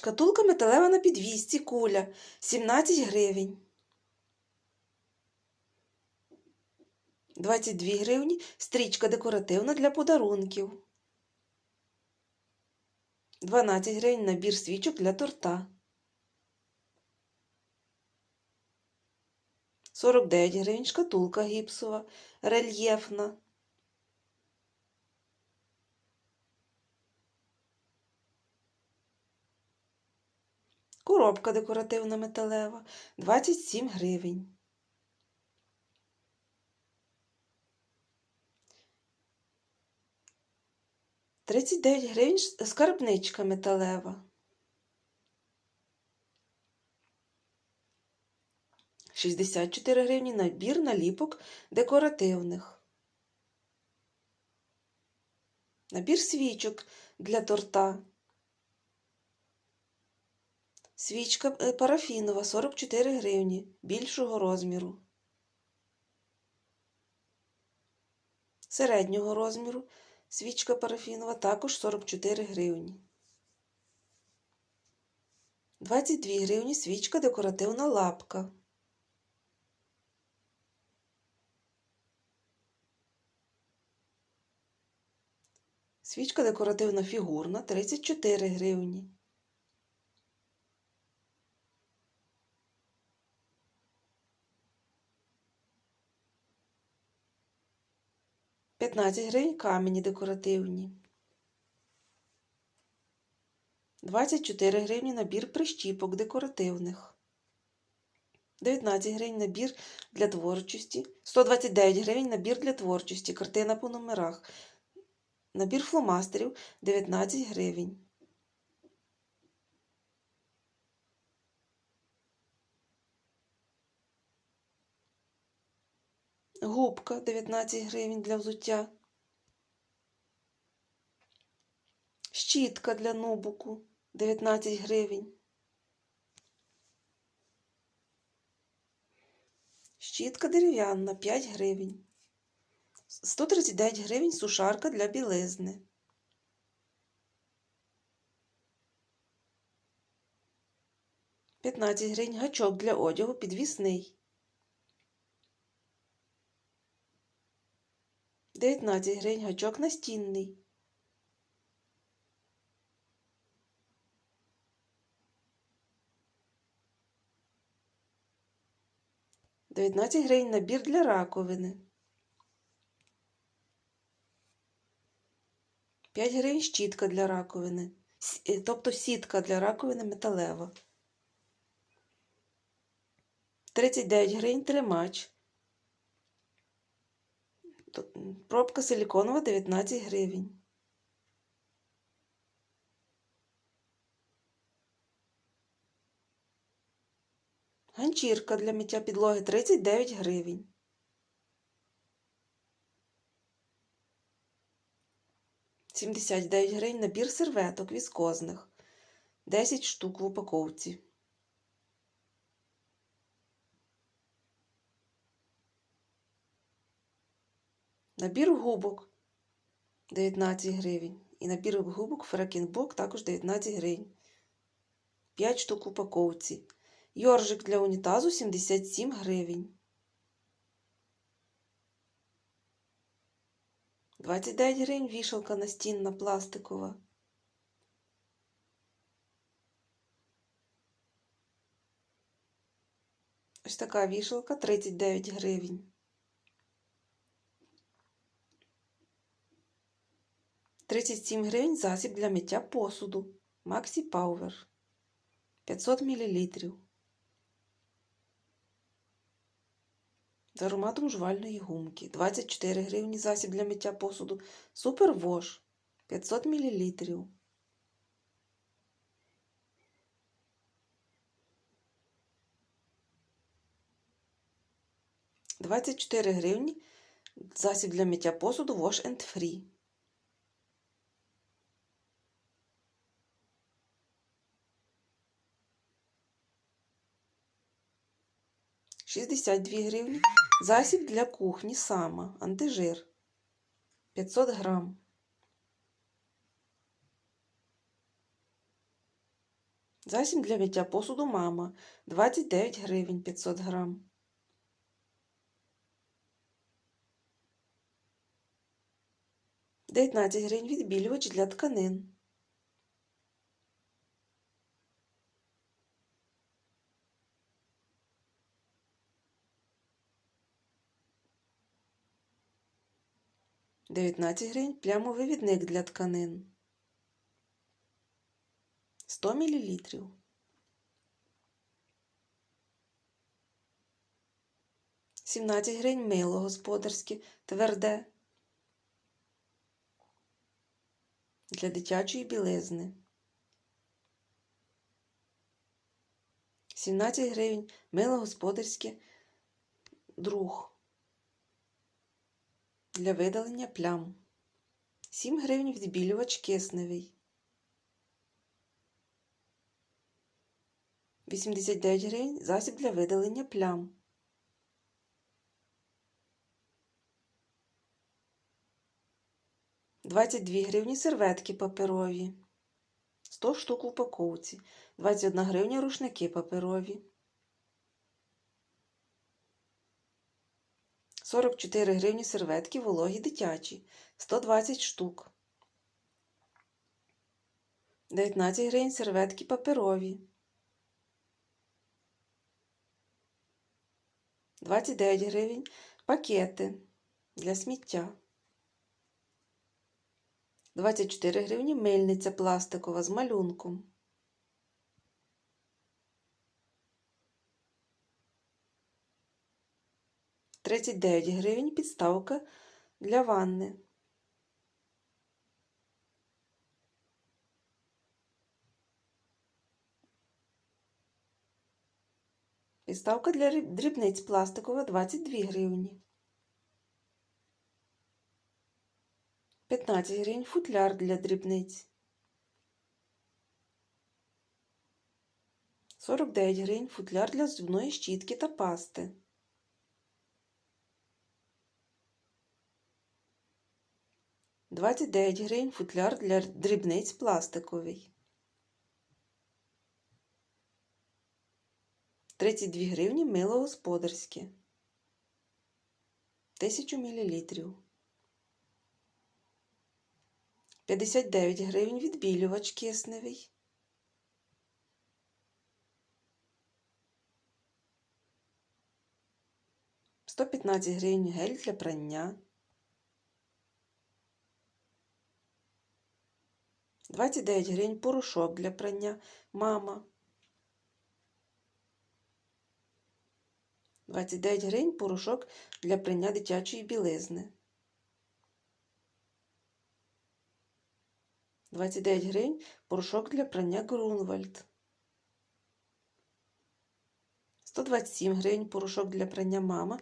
Шкатулка металева на підвісці куля 17 гривень. 22 гривні стрічка декоративна для подарунків. 12 гривень набір свічок для торта. 49 гривень шкатулка гіпсова, рельєфна. Коробка декоративна металева 27 гривень. Тридцять дев'ять гривень скарбничка металева. Шістдесят чотири гривні набір наліпок декоративних. Набір свічок для торта. Свічка е, парафінова 44 гривні більшого розміру. Середнього розміру свічка парафінова також 44 гривні. 22 гривні свічка декоративна лапка. Свічка декоративна фігурна 34 гривні. П'ятнадцять гривень камені декоративні. 24 гривні набір прищіпок декоративних. 19 гривень набір для творчості. 129 гривень набір для творчості. Картина по номерах. Набір фломастерів 19 гривень. Губка 19 гривень для взуття. Щітка для нубуку 19 гривень. Щітка дерев'яна 5 гривень. 139 гривень сушарка для білизни. П'ятнадцять гривень гачок для одягу підвісний. 19 гривень гачок настінний. Дев'ятнадцять гривень набір для раковини. 5 гривень щітка для раковини, е, тобто сітка для раковини металева. 39 гривень тримач. Пробка силіконова 19 гривень. Ганчірка для миття підлоги 39 гривень. Сімдесят гривень набір серветок віскозних. 10 штук в упаковці. Набір губок 19 гривень. І набір губок Фрекінбок також 19 гривень. 5 штук упаковці. Йоржик для унітазу 77 гривень. 29 гривень вішалка настінна пластикова. Ось така вішалка 39 гривень. 37 гривень засіб для миття посуду. Максі Пауер. 500 мл. З ароматом жувальної гумки. 24 гривні засіб для миття посуду. Супер Вош. 500 мл. Двадцять чотири гривні засіб для миття посуду Wash and Free. 62 гривні. Засіб для кухні сама. Антижир. 500 грам. Засіб для миття посуду мама 29 гривень 500 грам. Дев'ятнадцять гривень відбілювач для тканин. Дев'ятнадцять гривень плямовивідник для тканин. 100 мл. Сімнадцять гривень мило господарське, тверде. Для дитячої білизни. 17 гривень мило господарське друг. Для видалення плям. 7 гривень відбілювач кисневий. 89 гривень засіб для видалення плям. Двадцять дві гривні серветки паперові. 100 штук в упаковці. 21 гривня рушники паперові. 44 гривні серветки вологі дитячі. 120 штук. 19 гривень серветки паперові. 29 гривень пакети для сміття. 24 гривні мильниця пластикова з малюнком. Тридцять дев'ять гривень підставка для ванни. Підставка для дрібниць пластикова 22 гривні. 15 гривень футляр для дрібниць. 49 гривень футляр для зубної щітки та пасти. Двадцять дев'ять гривень футляр для дрібниць пластиковий. 32 гривні мило господарське. 1000 мл. 59 гривень відбілювач кисневий. Сто п'ятнадцять гривень гель для прання. Двадцять дев'ять гривень порошок для прання. Мама. 29 гривень порошок для прання дитячої білизни. 29 гривень порошок для прання Грунвальд. 127 гривень порошок для прання мама.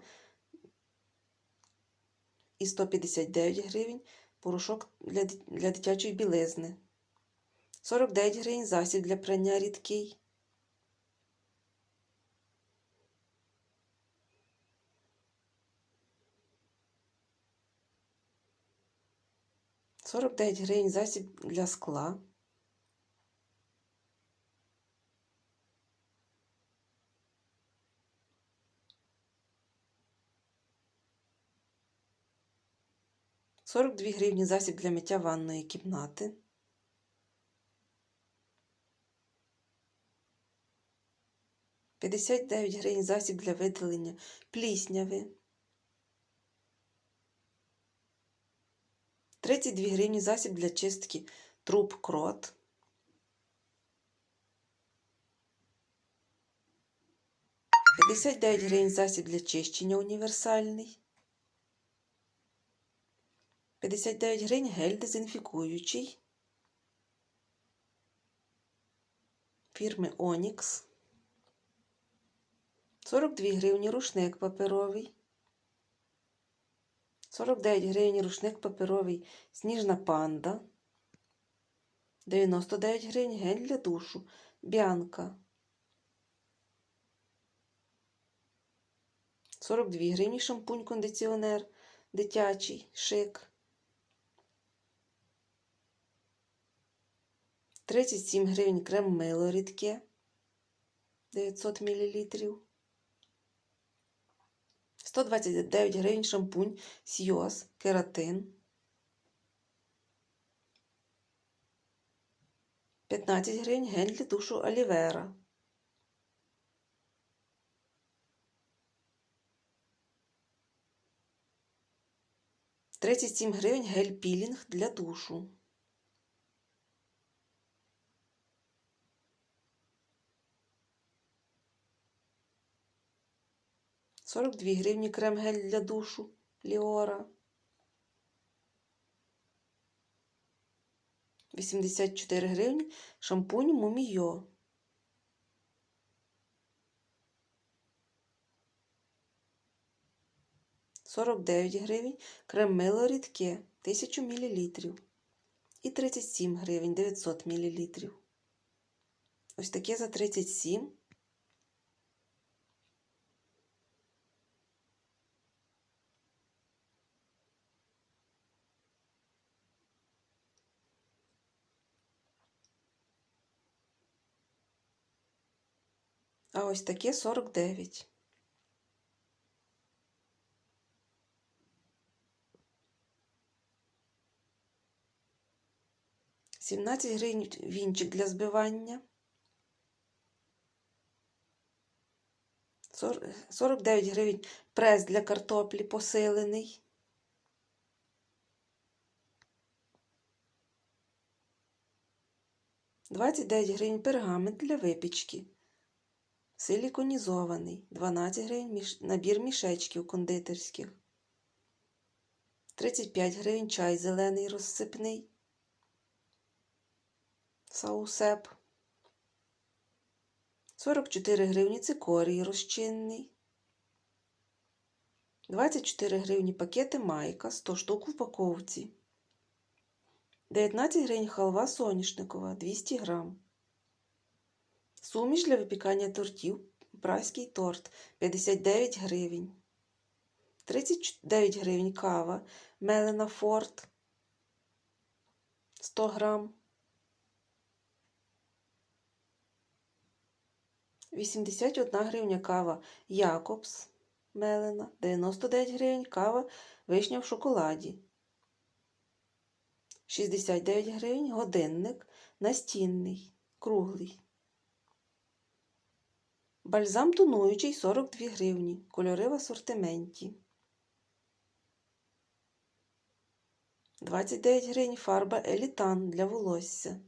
І 159 гривень порошок для дитячої білизни. 49 гривень засіб для прання рідкий. 49 гривень засіб для скла. Сорок дві гривні засіб для миття ванної кімнати. П'ятдесят дев'ять гривень засіб для видалення плісняви. 32 гривні засіб для чистки труб крот. П'ятдесят дев'ять гривень засіб для чищення універсальний. 59 гривень гель дезінфікуючий. Фірми Онікс. 42 гривні рушник паперовий. 49 гривень рушник паперовий сніжна панда. 99 гривень гель для душу. Бянка. 42 гривні шампунь кондиціонер дитячий шик. 37 гривень крем мило рідке 900 мл. 129 гривень шампунь Сйоз кератин. 15 гривень гель для душу Олівера. Тридцять сім гривень гель пілінг для душу. Сорок дві гривні крем гель для душу Ліора. 84 гривні шампунь Мумійо. Сорок дев'ять гривень крем мило рідке 1000 мл. І 37 гривень 900 мл. Ось таке за 37. А ось таке 49. Сімнадцять гривень вінчик для збивання. 49 гривень прес для картоплі посилений. Двадцять дев'ять гривень пергамент для випічки. Силіконізований 12 гривень набір мішечків кондитерських. 35 гривень чай зелений розсипний. Саусеп. 44 гривні цикорій розчинний. 24 гривні пакети майка 100 штук в упаковці. 19 гривень халва соняшникова 200 грам. Суміш для випікання тортів. Праський торт 59 гривень. 39 гривень кава. Мелена Форт 100 грам. 81 гривня кава Якобс Мелена. 99 гривень кава вишня в шоколаді. 69 гривень годинник настінний, круглий. Бальзам тонуючий 42 гривні. Кольори в асортименті. 29 гривень фарба Елітан для волосся.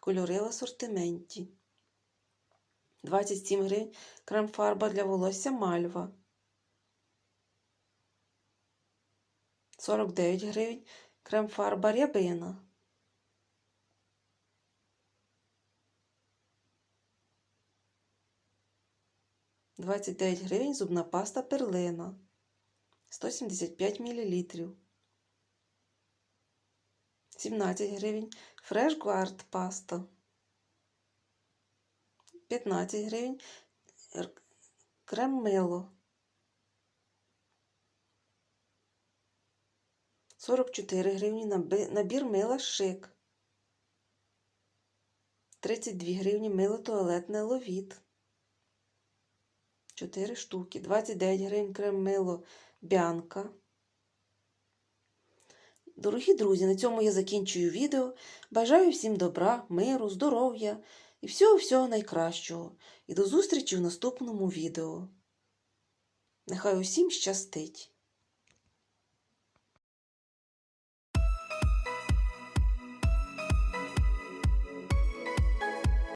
Кольори в асортименті. 27 гривень крем-фарба для волосся Мальва. 49 гривень крем-фарба рябина. 29 гривень зубна паста перлина 175 мл. 17 гривень фреш гвард паста. 15 гривень крем мило. 44 гривні набір мила шик. 32 гривні мило туалетне ловіт. 4 штуки. 29 гривень крем мило бянка. Дорогі друзі, на цьому я закінчую відео. Бажаю всім добра, миру, здоров'я і всього-всього найкращого. І до зустрічі в наступному відео. Нехай усім щастить!